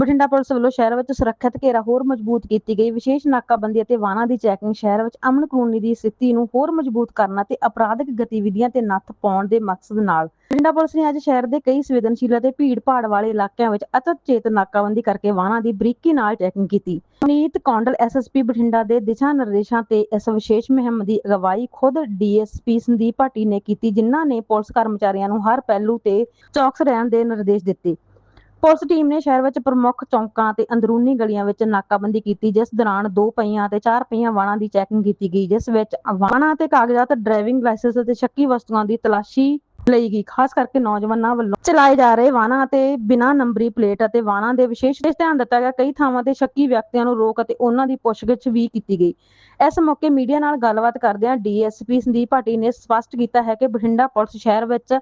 Bathinda police ਵੱਲੋਂ ਸ਼ਹਿਰ ਵਿੱਚ ਸੁਰੱਖਿਅਤ ਘੇਰਾ ਹੋਰ ਮਜ਼ਬੂਤ ਕੀਤੀ ਗਈ। ਵਿਸ਼ੇਸ਼ ਨਾਕਾਬੰਦੀ ਅਤੇ ਵਾਹਨਾਂ ਦੀ ਚੈਕਿੰਗ ਸ਼ਹਿਰ ਵਿੱਚ ਅਮਨ ਕਾਨੂੰਨੀ ਦੀ ਸਥਿਤੀ ਨੂੰ ਹੋਰ ਮਜ਼ਬੂਤ ਕਰਨ ਅਤੇ ਅਪਰਾਧਿਕ ਗਤੀਵਿਧੀਆਂ ਤੇ ਨੱਥ ਪਾਉਣ ਦੇ ਮਕਸਦ ਨਾਲ। ਬਠਿੰਡਾ ਪੁਲਿਸ ਨੇ ਅੱਜ ਸ਼ਹਿਰ ਦੇ ਕਈ ਸੰਵੇਦਨਸ਼ੀਲ ਅਤੇ ਭੀੜ-ਭਾੜ ਵਾਲੇ ਇਲਾਕਿਆਂ ਵਿੱਚ ਅਚਨਚੇਤ ਨਾਕਾਬੰਦੀ ਕਰਕੇ ਵਾਹਨਾਂ ਦੀ ਬਰੀਕੀ ਨਾਲ ਚੈਕਿੰਗ ਕੀਤੀ। ਨੀਤ ਕੌਂਡਲ ਐਸਐਸਪੀ ਬਠਿੰਡਾ ਦੇ ਦਿਸ਼ਾ ਨਿਰਦੇਸ਼ਾਂ ਤੇ ਇਸ ਵਿਸ਼ੇਸ਼ ਮੁਹਿੰਮ ਦੀ ਅਗਵਾਈ ਖੁਦ ਡੀਐਸਪੀ ਸੰਦੀਪ ਭਾਟੀ ਨੇ ਕੀਤੀ, ਜਿਨ੍ਹਾਂ ਨੇ ਪੁਲਿਸ ਕਰਮਚਾਰੀਆਂ ਨੂੰ ਹਰ ਪਹਿਲੂ ਤੇ ਚੌਕਸ ਰਹਿਣ ਦੇ ਨਿਰਦੇਸ਼ ਦਿੱਤੇ। ਪੁਲਿਸ ਟੀਮ ਨੇ ਸ਼ਹਿਰ ਵਿੱਚ ਪ੍ਰਮੁੱਖ ਚੌਂਕਾਂ ਤੇ ਅੰਦਰੂਨੀ ਗਲੀਆਂ ਵਿੱਚ ਨਾਕਾਬੰਦੀ ਕੀਤੀ, ਜਿਸ ਦੌਰਾਨ ਦੋ ਪਹੀਆਂ ਤੇ ਚਾਰ ਪਹੀਆਂ ਵਾਹਨਾਂ ਦੀ ਚੈਕਿੰਗ ਕੀਤੀ ਗਈ, ਜਿਸ ਵਿੱਚ ਵਾਹਨਾਂ ਤੇ ਕਾਗਜ਼ਾਤ ਡਰਾਈਵਿੰਗ ਲਾਇਸੈਂਸ ਅਤੇ ਸ਼ੱਕੀ ਵਸਤੂਆਂ ਦੀ ਤਲਾਸ਼ੀ ਲਈ ਗਈ ਖਾਸ ਕਰਕੇ ਨੌਜਵਾਨਾਂ ਵੱਲੋਂ ਚਲਾਏ ਜਾ ਰਹੇ ਵਾਹਨਾਂ ਤੇ ਬਿਨਾਂ ਨੰਬਰੀ ਪਲੇਟ ਅਤੇ ਵਾਹਨਾਂ ਦੇ ਵਿਸ਼ੇਸ਼ ਧਿਆਨ ਦਿੱਤਾ ਗਿਆ। ਕਈ ਥਾਵਾਂ ਤੇ ਸ਼ੱਕੀ ਵਿਅਕਤੀਆਂ ਨੂੰ ਰੋਕ ਅਤੇ ਉਹਨਾਂ ਦੀ ਪੁੱਛਗਿੱਛ ਵੀ ਕੀਤੀ ਗਈ। ਇਸ ਮੌਕੇ ਮੀਡੀਆ ਨਾਲ ਗੱਲਬਾਤ ਕਰਦਿਆਂ ਡੀਐਸਪੀ ਸੰਦੀਪ ਭਾਟੀ ਨੇ ਸਪਸ਼ਟ ਕੀਤਾ ਹੈ ਕਿ ਬਠਿੰਡਾ ਪੁਲਿਸ ਸ਼ਹਿਰ ਵਿੱਚ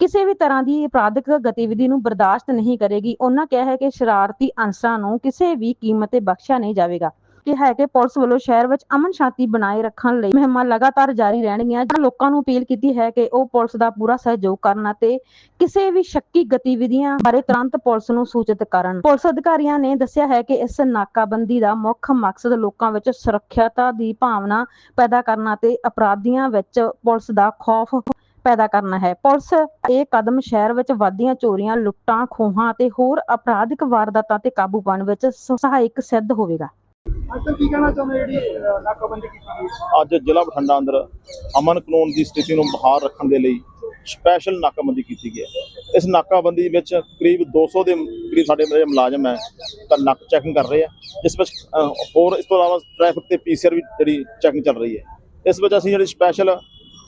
ਕਿਸੇ ਵੀ ਤਰ੍ਹਾਂ ਦੀ ਅਪਰਾਧਿਕ ਗਤੀਵਿਧੀ ਨੂੰ ਬਰਦਾਸ਼ਤ ਨਹੀਂ ਕਰੇਗੀ। ਉਹਨਾਂ ਕਿਹਾ ਹੈ ਕਿ ਸ਼ਰਾਰਤੀ ਅੰਸਰਾਂ ਨੂੰ ਕਿਸੇ ਵੀ ਕੀਮਤ ਤੇ ਬਖਸ਼ਿਆ ਨਹੀਂ ਜਾਵੇਗਾ। ਕਿਹਾ ਹੈ ਕਿ ਪੁਲਿਸ ਵੱਲੋਂ ਸ਼ਹਿਰ ਵਿੱਚ ਅਮਨ ਸ਼ਾਂਤੀ ਬਣਾਏ ਰੱਖਣ ਲਈ ਮੁਹਿੰਮਾਂ ਲਗਾਤਾਰ ਜਾਰੀ ਰਹਿਣਗੀਆਂ ਲੋਕਾਂ ਨੂੰ ਅਪੀਲ ਕੀਤੀ ਹੈ ਕਿ ਉਹ ਪੁਲਿਸ ਦਾ ਪੂਰਾ ਸਹਿਯੋਗ ਕਰਨ ਅਤੇ ਕਿਸੇ ਵੀ ਸ਼ੱਕੀ ਗਤੀਵਿਧੀਆਂ ਬਾਰੇ ਤੁਰੰਤ ਪੁਲਿਸ ਨੂੰ ਸੂਚਿਤ ਕਰਨ। ਪੁਲਿਸ ਅਧਿਕਾਰੀਆਂ ਨੇ ਦੱਸਿਆ ਹੈ ਕਿ ਇਸ ਨਾਕਾਬੰਦੀ ਦਾ ਮੁੱਖ ਮਕਸਦ ਲੋਕਾਂ ਵਿੱਚ ਸੁਰੱਖਿਅਤਾ ਦੀ ਭਾਵਨਾ ਪੈਦਾ ਕਰਨਾ ਅਤੇ ਅਪਰਾਧੀਆਂ ਵਿੱਚ ਪੁਲਿਸ ਦਾ ਖੌਫ ਪੈਦਾ ਕਰਨਾ ਹੈ। ਪੁਲਿਸ ਇਹ ਕਦਮ ਸ਼ਹਿਰ ਵਿੱਚ ਵਾਧੀਆਂ ਚੋਰੀਆਂ, ਲੁੱਟਾਂ, ਖੋਹਾਂ ਅਤੇ ਹੋਰ ਅਪਰਾਧਿਕ ਵਾਰਦਾਤਾਂ ਤੇ ਕਾਬੂ ਪਾਉਣ ਵਿੱਚ ਸਹਾਇਕ ਸਿੱਧ ਹੋਵੇਗਾ। ਅੰਕਲ ਕੀ ਕਹਿਣਾ ਚਾਹੁੰਦੇ ਜਿਹੜੀ ਨਾਕਾਬੰਦੀ ਕੀਤੀ ਗਈ ਅੱਜ ਜ਼ਿਲ੍ਹਾ ਬਠਿੰਡਾ ਅੰਦਰ ਅਮਨ ਕਾਨੂੰਨ ਦੀ ਸਥਿਤੀ ਨੂੰ ਬਹਾਲ ਰੱਖਣ ਦੇ ਲਈ ਸਪੈਸ਼ਲ ਨਾਕਾਬੰਦੀ ਕੀਤੀ ਗਈ ਹੈ। ਇਸ ਨਾਕਾਬੰਦੀ ਵਿੱਚ ਕਰੀਬ 200 ਦੇ ਕਰੀਬ ਸਾਡੇ ਮੇਰੇ ਮੁਲਾਜ਼ਮ ਹੈ, ਤਾਂ ਨੱਕ ਚੈਕਿੰਗ ਕਰ ਰਹੇ ਆ। ਇਸ ਵਿੱਚ ਹੋਰ ਇਸ ਤੋਂ ਇਲਾਵਾ ਟ੍ਰੈਫਿਕ ਤੇ ਪੀਸੀਆਰ ਵੀ ਜਿਹੜੀ ਚੈਕਿੰਗ ਚੱਲ ਰਹੀ ਹੈ। ਇਸ ਵਿੱਚ ਅਸੀਂ ਜਿਹੜੀ ਸਪੈਸ਼ਲ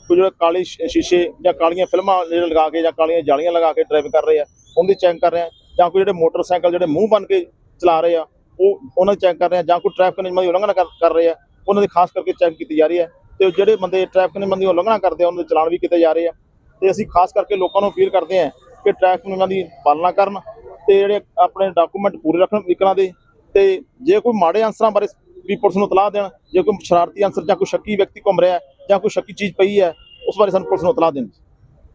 ਕੋਈ ਜਿਹੜਾ ਕਾਲੀ ਸ਼ੀਸ਼ੇ ਜਾਂ ਕਾਲੀਆਂ ਫਿਲਮਾਂ ਜਿਹੜੇ ਲਗਾ ਕੇ ਜਾਂ ਕਾਲੀਆਂ ਜਾਲੀਆਂ ਲਗਾ ਕੇ ਡਰਾਈਵ ਕਰ ਰਹੇ ਆ ਉਹਦੀ ਚੈੱਕ ਕਰ ਰਹੇ ਆ। ਜਾਂ ਕੋਈ ਜਿਹੜੇ ਮੋਟਰਸਾਈਕਲ ਜਿਹੜੇ ਮੂੰਹ ਬਨ ਕੇ ਚਲਾ ਰਹੇ ਆ ਉਹ ਉਹਨਾਂ ਦੀ ਚੈੱਕ ਕਰ ਰਹੇ ਆ ਜਾਂ ਕੋਈ ਟ੍ਰੈਫਿਕ ਨਿਯਮਾਂ ਦੀ ਉਲੰਘਣਾ ਕਰ ਰਹੇ ਆ ਉਹਨਾਂ ਦੀ ਖਾਸ ਕਰਕੇ ਚੈੱਕ ਕੀਤੀ ਜਾ ਰਹੀ ਹੈ। ਤੇ ਜਿਹੜੇ ਬੰਦੇ ਟ੍ਰੈਫਿਕ ਨਿਯਮਾਂ ਦੀ ਉਲੰਘਣਾ ਕਰਦੇ ਆ ਉਹਨਾਂ ਦੇ ਚਲਾਨ ਵੀ ਕੀਤੇ ਜਾ ਰਹੇ ਆ। ਤੇ ਅਸੀਂ ਖਾਸ ਕਰਕੇ ਲੋਕਾਂ ਨੂੰ ਅਪੀਲ ਕਰਦੇ ਆ ਕਿ ਟ੍ਰੈਫਿਕ ਨਿਯਮਾਂ ਦੀ ਪਾਲਣਾ ਕਰਨ ਤੇ ਜਿਹੜੇ ਆਪਣੇ ਡਾਕੂਮੈਂਟ ਪੂਰੇ ਰੱਖਣ ਵਹੀਕਲਾਂ ਦੇ। ਤੇ ਜੇ ਕੋਈ ਮਾੜੇ ਅਨਸਰਾਂ ਬਾਰੇ ਵੀ ਪੁਲਿਸ ਨੂੰ ਇਤਲਾਹ ਦੇਣ ਜੇ ਕੋਈ ਸ਼ਰਾਰਤੀ ਅਨਸਰ ਜਾਂ ਕੋਈ ਸ਼ੱਕੀ ਵਿਅਕਤੀ ਘੁੰਮ ਰਿਹਾ ਜਾਂ ਕੋਈ ਸ਼ੱਕੀ ਚੀਜ਼ ਪਈ ਹੈ ਉਸ ਬਾਰੇ ਸਾਨੂੰ ਪੁਲਿਸ ਨੂੰ ਇਤਲਾਹ ਦੇਣ।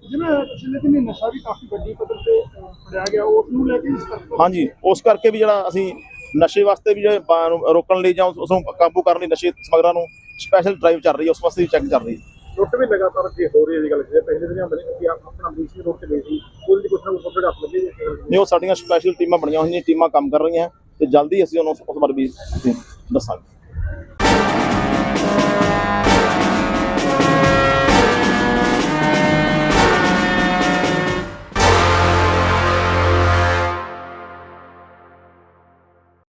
ਜਿਵੇਂ ਪਿਛਲੇ ਦਿਨੀ ਨਸ਼ਾ ਵੀ ਕਾਫੀ ਵੱਡੀ ਪੱਧਰ ਤੇ ਫੜਿਆ ਗਿਆ ਉਸ ਨੂੰ ਲੈ ਕੇ ਹਾਂਜੀ ਉਸ ਕਰਕੇ ਵੀ ਜਿਹੜਾ ਅਸੀਂ ਨਸ਼ੇ ਵਾਸਤੇ ਵੀ ਨੂੰ ਰੋਕਣ ਲਈ ਜਾਂ ਉਸ ਨੂੰ ਕਾਬੂ ਕਰਨ ਲਈ ਨਸ਼ੇ ਸਮਗਰਾਂ ਨੂੰ ਸਪੈਸ਼ਲ ਡਰਾਈਵ ਚੱਲ ਰਹੀ ਹੈ ਉਸ ਵਾਸਤੇ ਵੀ ਚੈੱਕ ਚੱਲ ਰਹੀ ਹੈ। ਲੁੱਟ ਵੀ ਲਗਾਤਾਰ ਜੇ ਹੋ ਰਹੀ ਹੈ ਜੀ ਗੱਲ ਜੇ ਪਹਿਲੇ ਦਿਨ ਹੁੰਦੇ ਨੇ ਕਿ ਆਪ ਆਪਣਾ ਬੀਸੀ ਰੋਡ ਤੇ ਗਈ ਸੀ ਉਹਦੇ ਕੁਛ ਨਾ ਕੁਛ ਫੋਟੋ ਰੱਖ ਲੱਗੇ ਨਹੀਂ ਉਹ ਸਾਡੀਆਂ ਸਪੈਸ਼ਲ ਟੀਮਾਂ ਬਣੀਆਂ ਹੋਈਆਂ ਟੀਮਾਂ ਕੰਮ ਕਰ ਰਹੀਆਂ ਤੇ ਜਲਦੀ ਅਸੀਂ ਉਹਨੂੰ ਉਸ ਬਾਰੇ ਵੀ ਦੱਸਾਂਗੇ।